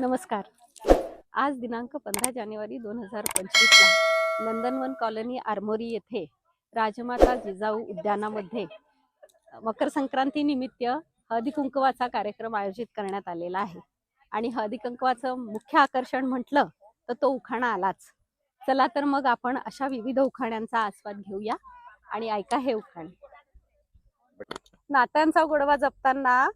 नमस्कार. आज दिनांक पंधरा जानेवारी दोन हजार पंचवीसला नंदनवन कॉलनी आरमोरी येथे राजमाता जिजाऊ उद्यानामध्ये मकर संक्रांती निमित्त हळदी कुंकवाचा कार्यक्रम आयोजित करण्यात आलेला आहे. आणि हळदी कुंकवाचं मुख्य आकर्षण म्हटलं तर तो उखाणा आलाच. चला तर मग आपण अशा विविध उखाण्यांचा आस्वाद घेऊया आणि ऐका हे उखाणे. नात्यांचा गोडवा जपताना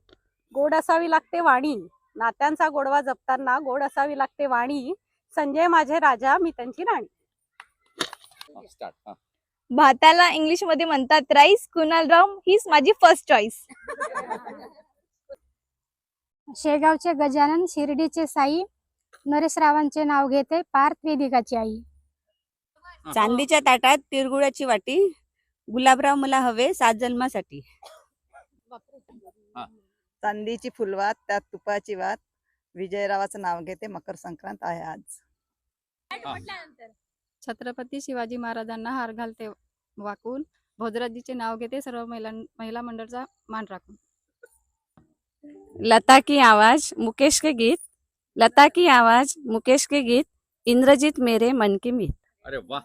गोड असावी लागते वाणी. नात्यांचा गोडवा जपताना गोड असावी लागते वाणी. संजय माझे राजा मी त्यांची राणी. भाताला इंग्लिशमध्ये म्हणतात राईस कुणाल राम हीच माझी फर्स्ट चॉईस शेगावचे गजानन शिर्डीचे साई नरेशरावांचे नाव घेते पार्थ वेदिकाची आई. चांदीच्या ताटात तिरगुळाची वाटी गुलाबराव मला हवे सात जन्मासाठी. चांदीची फुलवात त्यात तुपाची वात. विजयरावाचं नाव घेते मकर संक्रांत आहे आज. छत्रपती शिवाजी महाराजांना हार घालते वाकून. भोजराजीचे नाव घेते सर्व महिला महिला मंडळचा मान राखून. लता की आवाज मुकेश के गीत. लता की आवाज मुकेश के गीत. इंद्रजीत मेरे मन की मीत. अरे वा.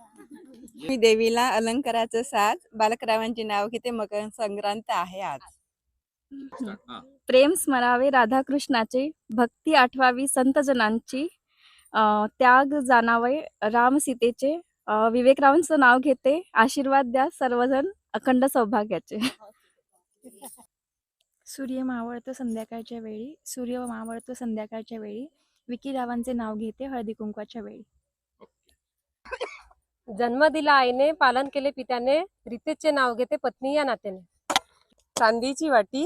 मी देवीला अलंकाराचं साज. बालकरावांचे नाव घेते मकर संक्रांत आहे आज. प्रेम स्मरावे राधाकृष्णाचे भक्ती आठवावी संतजनांची त्याग जाणावे राम सीतेचे विवेकरावांचं नाव घेते आशीर्वाद द्या सर्वजण अखंड सौभाग्याचे. सूर्य मावळतो संध्याकाळच्या वेळी सूर्य मावळतो संध्याकाळच्या वेळी विकीरावांचे नाव घेते हळदी कुंकवाच्या वेळी. जन्म दिला आईने पालन केले पित्याने रितेशचे नाव घेते पत्नी या नात्याने. चांदीची वाटी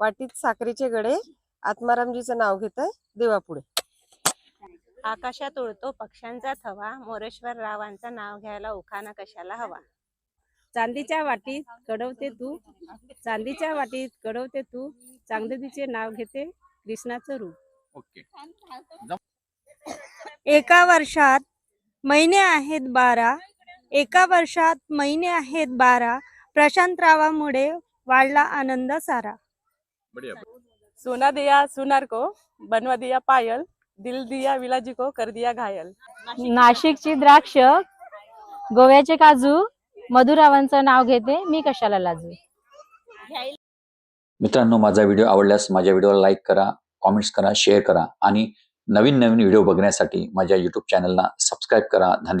वाटीत साखरेचे गडे. आत्मारामजीचं नाव घेत देवापुढे. आकाशात उडतो पक्ष्यांचा थवा. मोरेश्वर रावांचं नाव घ्यायला उखाणा कशाला हवा? चांदीच्या वाटीत कडवते तू. चांदीच्या वाटीत कडवते तू. चांगदेवीचे नाव घेते कृष्णाचं रूप. ओके. एका वर्षात महिने आहेत बारा. एका वर्षात महिने आहेत बारा. प्रशांतरावामुळे वाढला आनंद सारा. बढिया सोना दिया सुनार को बनवा दिया पायल दिल दिया विलाजी को कर दिया घायल. नाशिकची द्राक्ष गोव्याचे काजू मधुरावांचं नाव घेते मी कशाला लाजू? मित्रांनो माझा व्हिडिओ आवडल्यास माझ्या व्हिडिओला लाईक करा कॉमेंट्स करा शेअर करा आणि नवीन नवीन व्हिडिओ बघण्यासाठी माझ्या युट्यूब चॅनलला सबस्क्राईब करा. धन्यवाद.